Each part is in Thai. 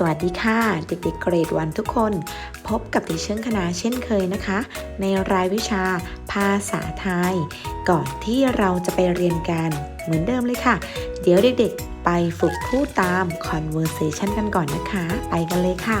สวัสดีค่ะ เด็กๆเกรดวันทุกคน พบกับดิเชิงคณะเช่นเคยนะคะ ในรายวิชาภาษาไทย ก่อนที่เราจะไปเรียนกันเหมือนเดิมเลยค่ะ เดี๋ยวเด็กๆ ไปฝึกพูดตาม conversation กันก่อนนะคะ ไปกันเลยค่ะ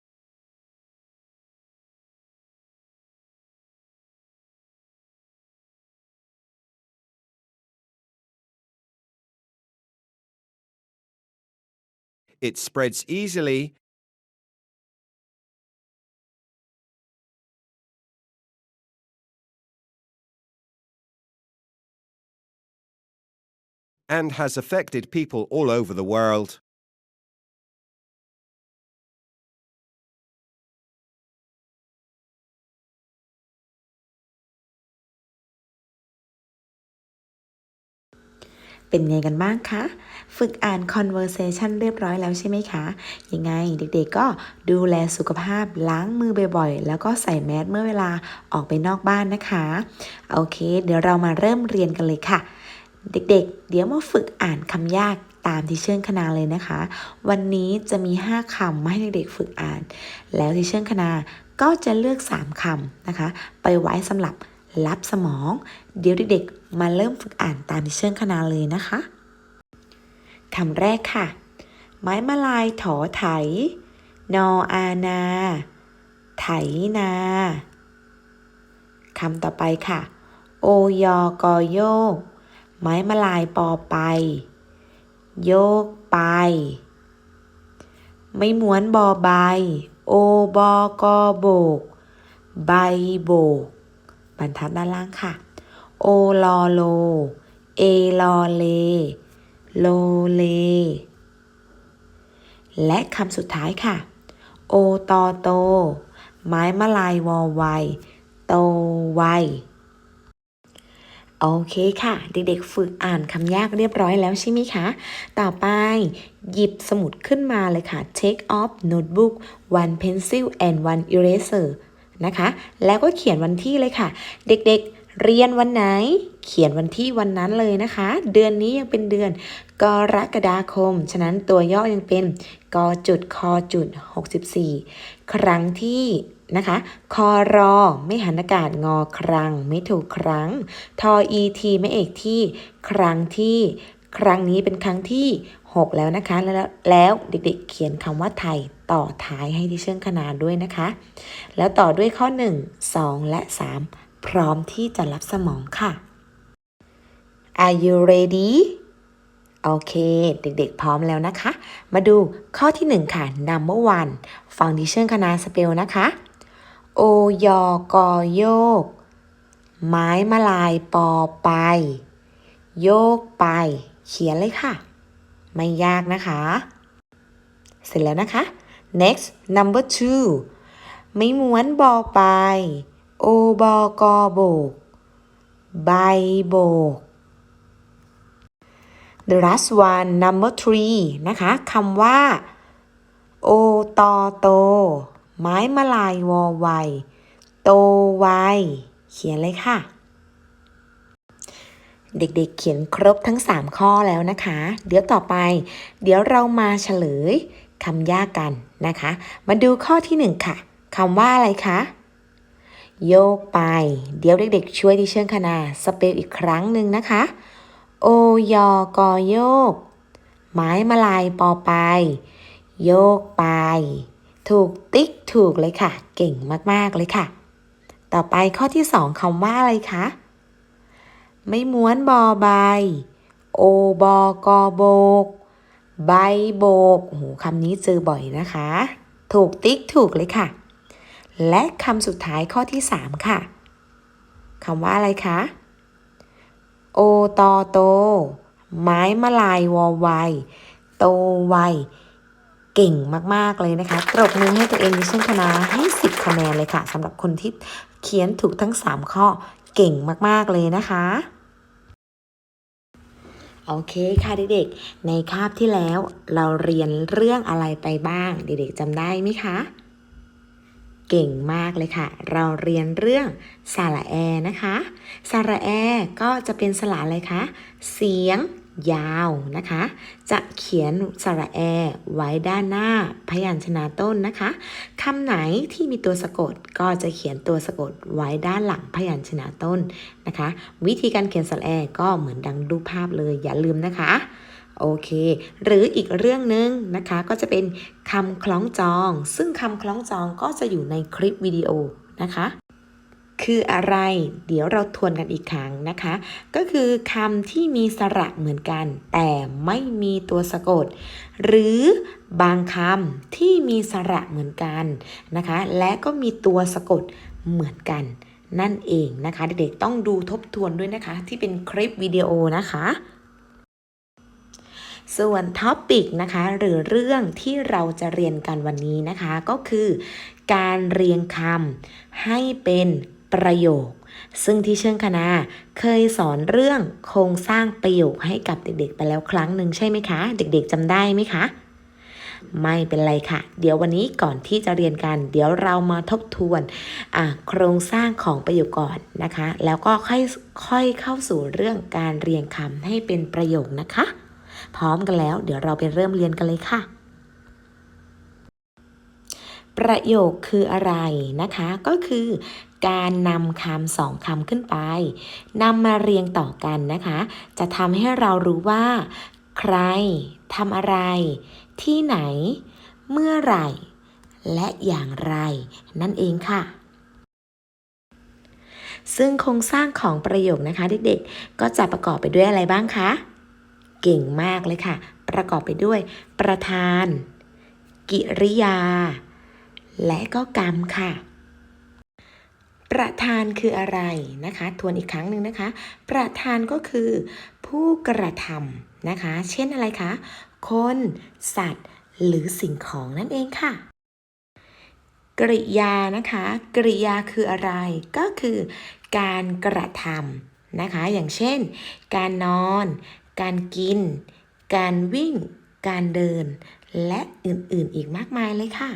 It spreads easily and has affected people all over the world.. เป็นไงกันบ้างคะ ฝึกอ่าน conversation เรียบร้อยแล้วใช่ไหมคะ ยังไงเด็กๆก็ดูแลสุขภาพล้างมือบ่อยๆ แล้วก็ใส่แมสเมื่อเวลาออกไปนอกบ้านนะคะ โอเค เดี๋ยวเรามาเริ่มเรียนกันเลยค่ะ เด็กๆ เดี๋ยวมาฝึกอ่านคำยากตามที่เชิงคณาเลยนะคะ วันนี้จะมี 5คำมาให้เด็กๆฝึกอ่าน แล้วที่เชิงคณาก็จะเลือก 3คำนะคะ ไปไว้สำหรับ รับสมอง เดี๋ยวเด็กๆ มาเริ่มฝึกอ่านตามที่เชิงคณาเลยนะคะคำแรกค่ะ ไม้มาลายถอไถ นออานา ไถนาคำต่อไปค่ะ โอยอกอโยก ไม้มาลายปอไป โยกไป ไม่ม้วนบอใบ โอบอกอโบก ใบโบก บรรทัดด้านล่างค่ะ โอลอโล เอลอเล โลเล และคำสุดท้ายค่ะ โอตอโต ไม้มะลายวอไวโตไวโอเคค่ะ เด็กๆฝึกอ่านคำยากเรียบร้อยแล้วใช่ไหมคะ ต่อไปหยิบสมุดขึ้นมาเลยค่ะ take off notebook one pencil and one eraser นะคะ แล้วก็เขียนวันที่เลยค่ะ เด็กๆเรียนวันไหน เขียนวันที่วันนั้นเลยนะคะ เดือนนี้ยังเป็นเดือนกรกฎาคม ฉะนั้นตัวย่อยังเป็นกจุดคจุด64 ครั้งที่นะคะคอรอไม่หันอากาศงอครั้งไม่ถูกครั้ง ทออีทีไม่เอกที่ ครั้งที่ ครั้งนี้เป็นครั้งที่ 6 แล้วนะคะ แล้วแล้วเด็กๆเขียนคำว่าไทยต่อท้ายให้ที่เชื่องขนาดด้วยนะคะ แล้วต่อด้วยข้อ 1 2 และ 3 พร้อมที่จะรับสมองค่ะ Are you ready โอเค เด็กๆ พร้อมแล้วนะคะ มาดูข้อที่ 1 ค่ะ number one ฟังดิเชิงคณาสเปลนะคะ โอยอกอโยก ไม้มาลายปอไป โยกไป เขียนเลยค่ะ ไม่ยากนะคะ เสร็จแล้วนะคะ next number two ไม่ม้วนบอไปโอบอกอโบก ใบโบก The last one number three นะคะคำว่า โอตอโต ไม้มะลายวอไว โตไว เขียนเลยค่ะ เด็กๆเขียนครบทั้ง 3 ข้อแล้วนะคะ เดี๋ยวต่อไป เดี๋ยวเรามาเฉลยคำยากกันนะคะ มาดูข้อที่ 1 ค่ะคำว่าอะไรคะ โยกไป เดี๋ยวเด็กๆ ช่วยดิเชิญคณาสเปลอีกครั้งหนึ่งนะคะ โอยอกอโยก ไม้มาลายปอไป โยกไป ถูกติ๊กถูกเลยค่ะ เก่งมากๆเลยค่ะ ต่อไปข้อที่สองคำว่าอะไรคะ ไม่ม้วนบอใบ โอบอกอโบก ใบโบกโหคำนี้เจอบ่อยนะคะ ถูกติ๊กถูกเลยค่ะ และคำสุดท้ายข้อที่ 3 ค่ะคำว่าอะไรคะ โอตอโต ไม้มะลายวอไวโตไวเก่งมาก ๆ เลยนะคะปรบมือให้ตัวเองดิฉันคณะให้ 10 คะแนนเลยค่ะสำหรับคนที่เขียนถูกทั้ง 3 ข้อ เก่งมาก ๆ เลยนะคะโอเคค่ะเด็กๆ ในคาบที่แล้วเราเรียนเรื่องอะไรไปบ้าง เด็กๆจำได้ไหมคะ เก่งมากเลยค่ะ เราเรียนเรื่องสระแอนะคะสระแอก็จะเป็นสระอะไรคะ เสียง ยาวนะคะ จะเขียนสระแอ ไว้ด้านหน้าพยัญชนะต้นนะคะคำไหนที่มีตัวสะกดก็จะเขียนตัวสะกดไว้ด้านหลังพยัญชนะต้นนะคะ วิธีการเขียนสระแอก็เหมือนดังรูปภาพเลยอย่าลืมนะคะโอเค หรืออีกเรื่องหนึ่งนะคะก็จะเป็นคำคล้องจอง ซึ่งคำคล้องจองก็จะอยู่ในคลิปวิดีโอนะคะ คืออะไร เดี๋ยวเราทวนกันอีกครั้งนะคะ ก็คือคำที่มีสระเหมือนกัน แต่ไม่มีตัวสะกด หรือบางคำที่มีสระเหมือนกันนะคะ และก็มีตัวสะกดเหมือนกัน นั่นเองนะคะ เด็กๆต้องดูทบทวนด้วยนะคะ ที่เป็นคลิปวิดีโอนะคะส่วนท็อปิกนะคะหรือเรื่องที่เราจะเรียนกันวันนี้นะคะ ก็คือ การเรียงคำให้เป็น ประโยค ซึ่งที่เชิงคณะเคยสอนเรื่องโครงสร้างประโยคให้กับเด็กๆ ไปแล้วครั้งหนึ่งใช่ไหมคะ เด็กๆจำได้ไหมคะ ไม่เป็นไรค่ะ เดี๋ยววันนี้ก่อนที่จะเรียนกัน เดี๋ยวเรามาทบทวนโครงสร้างของประโยคก่อนนะคะ แล้วก็ค่อยค่อยเข้าสู่เรื่องการเรียงคำให้เป็นประโยคนะคะ พร้อมกันแล้ว เดี๋ยวเราไปเริ่มเรียนกันเลยค่ะประโยคคืออะไรนะคะ ก็คือ การนำคำสองคำขึ้นไปนำมาเรียงต่อกันนะคะ จะทำให้เรารู้ว่า ใครทำอะไร ที่ไหน เมื่อไหร่ และอย่างไร นั่นเองค่ะซึ่งโครงสร้างของประโยคนะคะเด็กๆ ก็จะประกอบไปด้วยอะไรบ้างคะ เก่งมากเลยค่ะ ประกอบไปด้วย ประธาน กิริยา และก็กรรมค่ะ ประธานคืออะไรนะคะ ทวนอีกครั้งหนึ่งนะคะ ประธานก็คือ ผู้กระทำนะคะ เช่นอะไรคะ คน สัตว์ หรือสิ่งของนั่นเองค่ะ กริยานะคะ กริยาคืออะไร ก็คือ การกระทำนะคะ อย่างเช่น การนอน การกิน การวิ่ง การเดิน และอื่นๆอีกมากมายเลยค่ะ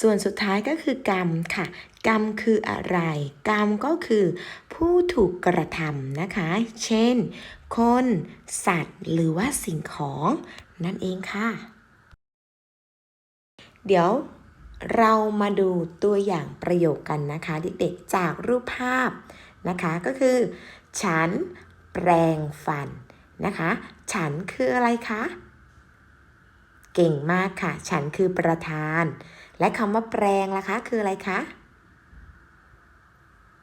ส่วนสุดท้ายก็คือกรรมค่ะ กรรมคืออะไร กรรมก็คือ ผู้ถูกกระทำนะคะ เช่น คน สัตว์ หรือว่าสิ่งของนั่นเองค่ะ เดี๋ยวเรามาดูตัวอย่างประโยคกันนะคะเด็กๆจากรูปภาพนะคะก็คือ ฉันแปรงฟันนะคะ ฉันคืออะไรคะ เก่งมากค่ะ ฉันคือประธาน และคำว่าแปลงล่ะคะ คืออะไรคะ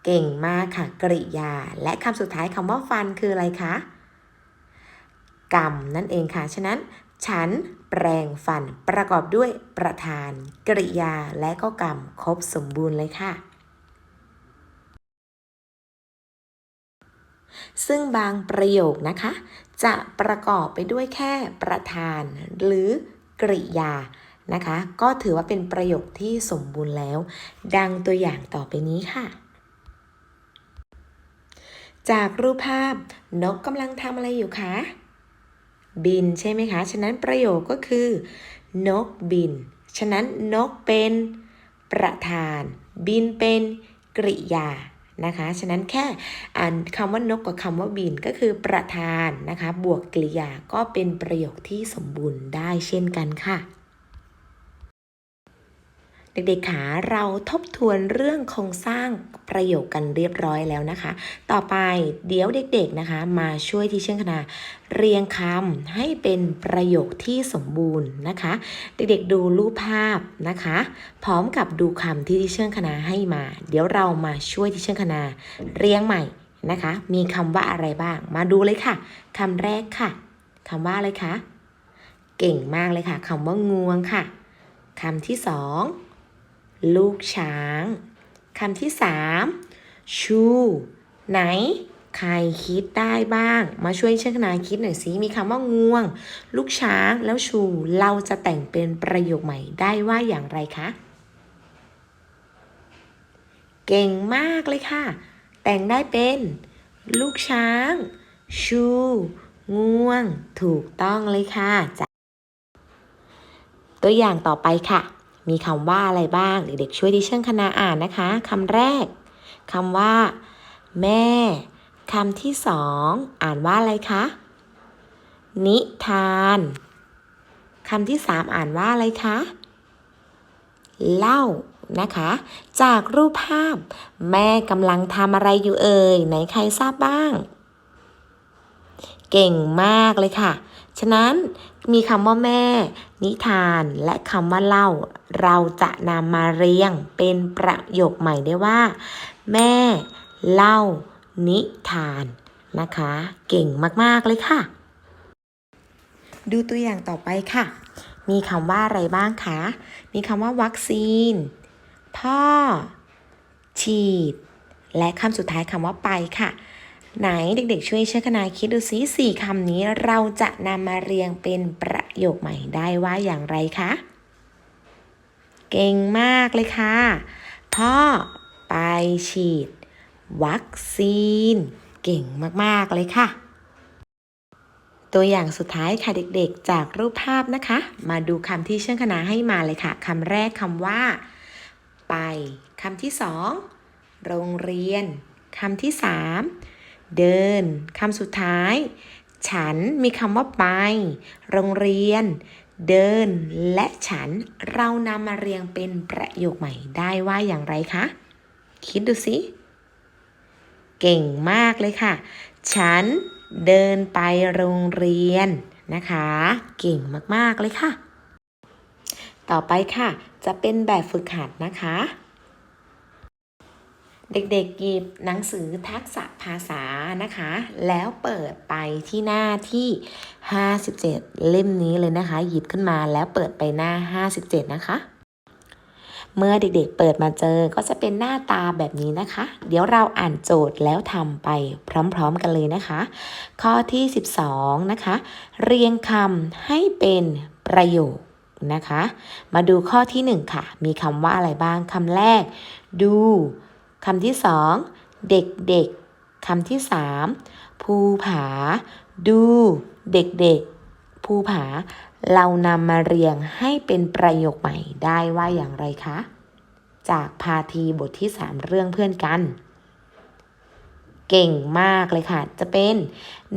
เก่งมากค่ะ กริยา และคำสุดท้ายคำว่าฟันคืออะไรคะกรรมนั่นเองค่ะ ฉะนั้น ฉันแปลงฟันประกอบด้วยประธาน กริยาและก็กรรมครบสมบูรณ์เลยค่ะ ซึ่งบางประโยคนะคะ จะประกอบไปด้วยแค่ประธาน หรือกริยา นะคะ ก็ถือว่าเป็นประโยคที่สมบูรณ์แล้ว ดังตัวอย่างต่อไปนี้ค่ะ จากรูปภาพนกกำลังทำอะไรอยู่คะ บินใช่ไหมคะ ฉะนั้นประโยคก็คือ นกบิน ฉะนั้นนกเป็นประธาน บินเป็นกริยานะคะ ฉะนั้นแค่คำว่านกกับคำว่าบินก็คือประธานนะคะ บวกกริยาก็เป็นประโยคที่สมบูรณ์ได้เช่นกันค่ะ เด็กๆขาเราทบทวนเรื่องโครงสร้างประโยคกันเรียบร้อยแล้วนะคะ ต่อไปเดี๋ยวเด็กๆนะคะ มาช่วยที่เชื่องคณาเรียงคำให้เป็นประโยคที่สมบูรณ์นะคะ เด็กๆดูรูปภาพนะคะ พร้อมกับดูคำที่ที่เชื่องคณาให้มา เดี๋ยวเรามาช่วยที่เชื่องคณาเรียงใหม่นะคะ มีคำว่าอะไรบ้าง มาดูเลยค่ะคำแรกค่ะคำว่าอะไรคะเก่งมากเลยค่ะคำว่างวงค่ะคำที่สอง ลูกช้างคำที่สามชูไหน ใครคิดได้บ้าง มาช่วยเช่นาคิดหน่อยสิมีคำว่างวง ลูกช้างแล้วชู เราจะแต่งเป็นประโยคใหม่ได้ว่าอย่างไรคะ เก่งมากเลยค่ะ แต่งได้เป็น ลูกช้าง ชู ง่วง ถูกต้องเลยค่ะจ้ะตัวอย่างต่อไปค่ะ มีคำว่าอะไรบ้าง เด็กๆช่วยดิฉันคณาอ่านนะคะคำแรกคำว่า แม่คำที่สองอ่านว่าอะไรคะ นิทานคำที่สามอ่านว่าอะไรคะเล่านะคะ จากรูปภาพ แม่กำลังทำอะไรอยู่เอ่ยไหนใครทราบบ้าง เก่งมากเลยค่ะ ฉะนั้นมีคำว่าแม่ นิทานและคำว่าเล่า เราจะนำมาเรียงเป็นประโยคใหม่ได้ว่า แม่ เล่า นิทานนะคะ เก่งมาก ๆ เลยค่ะ ดูตัวอย่างต่อไปค่ะ มีคำว่าอะไรบ้างคะ มีคำว่าวัคซีน พ่อ ฉีด และคำสุดท้ายคำว่าไปค่ะ ไหนเด็กๆช่วยเชื่อคณาคิดดูซิสี่คำนี้เราจะนำมาเรียงเป็นประโยคใหม่ได้ว่าอย่างไรคะ เก่งมากเลยค่ะ พ่อไปฉีด วัคซีน เก่งมาก ๆ เลยค่ะ ตัวอย่างสุดท้ายค่ะเด็กๆ จากรูปภาพนะคะ มาดูคำที่เชื่อคณาให้มาเลยค่ะคำแรกคำว่า ไปคำที่สองโรงเรียนคำที่สาม เดินคำสุดท้าย ฉันมีคำว่าไป โรงเรียน เดิน และฉันเรานำมาเรียงเป็นประโยคใหม่ได้ว่าอย่างไรคะ คิดดูสิ เก่งมากเลยค่ะ ฉันเดินไปโรงเรียนนะคะ เก่งมาก ๆ เลยค่ะ ต่อไปค่ะ จะเป็นแบบฝึกหัดนะคะ เด็กๆหยิบหนังสือทักษะภาษานะคะ แล้วเปิดไปที่หน้าที่ 57 เล่มนี้เลยนะคะ หยิบขึ้นมาแล้วเปิดไปหน้า 57 นะคะ เมื่อเด็กๆเปิดมาเจอก็จะเป็นหน้าตาแบบนี้นะคะ เดี๋ยวเราอ่านโจทย์แล้วทำไปพร้อมๆกันเลยนะคะ ข้อที่ 12 นะคะ เรียงคำให้เป็นประโยคนะคะ มาดูข้อที่ 1 ค่ะ มีคำว่าอะไรบ้างคำแรกดู คำที่2เด็กๆคำที่3ภูผา ดูเด็กๆภูผา เรานำมาเรียงให้เป็นประโยคใหม่ได้ว่าอย่างไรคะ จากพาทีบทที่3เรื่องเพื่อนกัน เก่งมากเลยค่ะ จะเป็น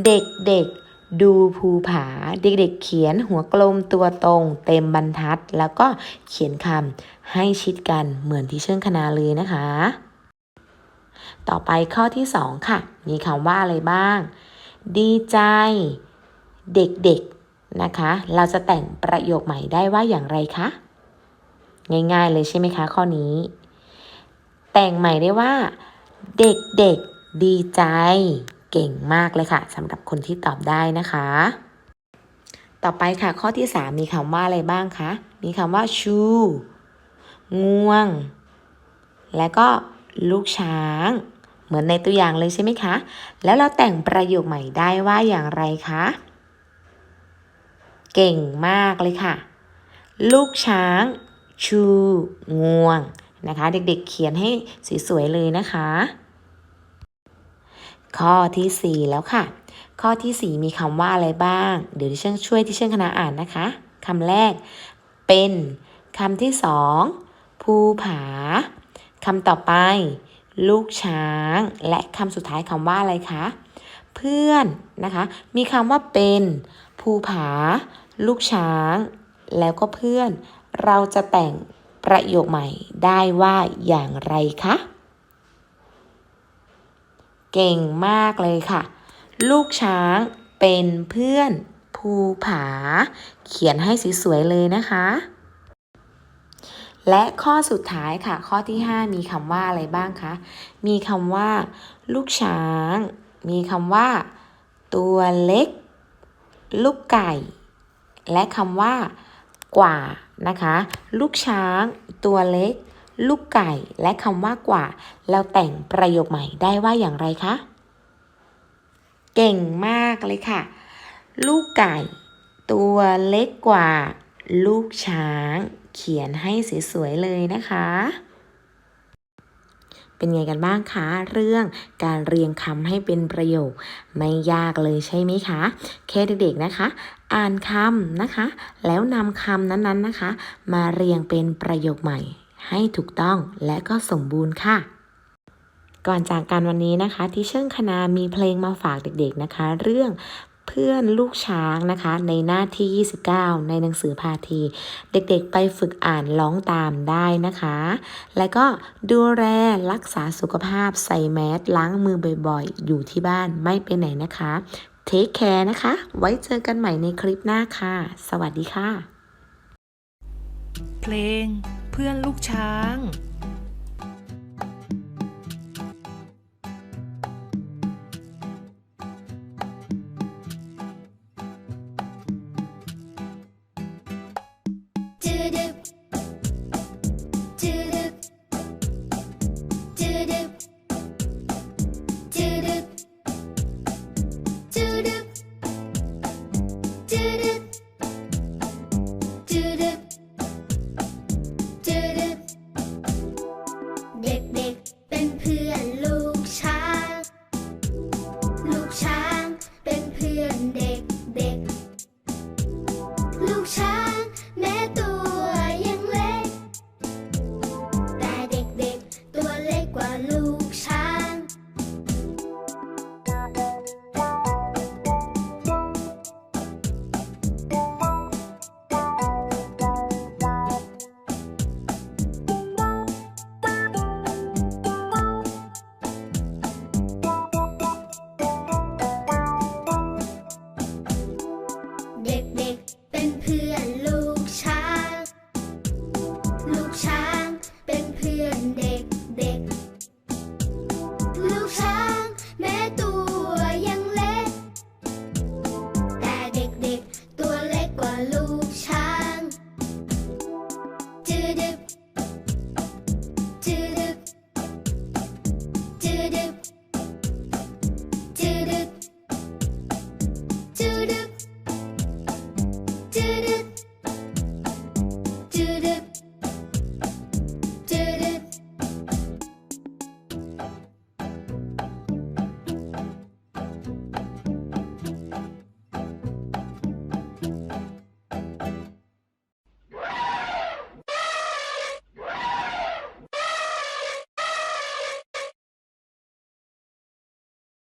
เด็กๆดูภูผาเด็กๆเขียนหัวกลมตัวตรง เต็มบรรทัด แล้วก็เขียนคำให้ชิดกันเหมือนที่เชื่องคณาเลยนะคะ ต่อไปข้อที่ 2 ค่ะ มีคำว่าอะไรบ้าง ดีใจ เด็กๆนะคะ เราจะแต่งประโยคใหม่ได้ว่าอย่างไรคะ ง่ายๆเลยใช่ไหมคะ ข้อนี้ แต่งใหม่ได้ว่า เด็กๆ ดีใจ เก่งมากเลยค่ะสำหรับคนที่ตอบได้นะคะ ต่อไปค่ะข้อที่ 3 มีคำว่าอะไรบ้างคะ มีคำว่าชูง่วง และก็ลูกช้าง เหมือนในตัวอย่างเลยใช่ไหมคะ แล้วเราแต่งประโยคใหม่ได้ว่าอย่างไรคะ เก่งมากเลยค่ะ ลูกช้าง ชูงวงนะคะ เด็กๆเขียนให้สวยๆเลยนะคะ ข้อทีสี่4 แล้วค่ะ ข้อทีสี่ 4 มีคำว่าอะไรบ้าง เดี๋ยวที่เชื่อช่วยที่เชื่อคณะอ่านนะคะคำแรก เป็นคำที่สองภูผาคำต่อไป ลูกช้าง และคำสุดท้ายคำว่าอะไรคะ เพื่อนนะคะ มีคำว่าเป็น ภูผา ลูกช้าง แล้วก็เพื่อน เราจะแต่งประโยคใหม่ได้ว่าอย่างไรคะ เก่งมากเลยค่ะ ลูกช้างเป็นเพื่อน ภูผา เขียนให้สวยๆเลยนะคะ และข้อสุดท้ายค่ะ ข้อที่ 5 มีคำว่าอะไรบ้างคะ มีคำว่า ลูกช้าง มีคำว่า ตัวเล็ก ลูกไก่ และคำว่า กว่านะคะ ลูกช้าง ตัวเล็ก ลูกไก่ และคำว่ากว่าแล้วแต่งประโยคใหม่ได้ว่าอย่างไรคะ เก่งมากเลยค่ะ ลูกไก่ ตัวเล็กกว่า ลูกช้าง เขียนให้สวยๆเลยนะคะ เป็นไงกันบ้างคะ เรื่องการเรียงคำให้เป็นประโยค ไม่ยากเลยใช่ไหมคะ แค่เด็กๆนะคะ อ่านคำนะคะ แล้วนำคำนั้นๆนะคะ มาเรียงเป็นประโยคใหม่ ให้ถูกต้องและก็สมบูรณ์ค่ะก่อนจากกันวันนี้นะคะที่เชิงคณามีเพลงมาฝากเด็กๆนะคะ เรื่อง เพื่อนลูกช้างนะคะ ในหน้าที่ 29 ในหนังสือพาที เด็กๆไปฝึกอ่านร้องตามได้นะคะ แล้วก็ดูแลรักษาสุขภาพใส่แมสล้างมือบ่อยๆ อยู่ที่บ้านไม่ไปไหนนะคะเทคแคร์นะคะ ไว้เจอกันใหม่ในคลิปหน้าค่ะ สวัสดีค่ะ เพลงเพื่อนลูกช้าง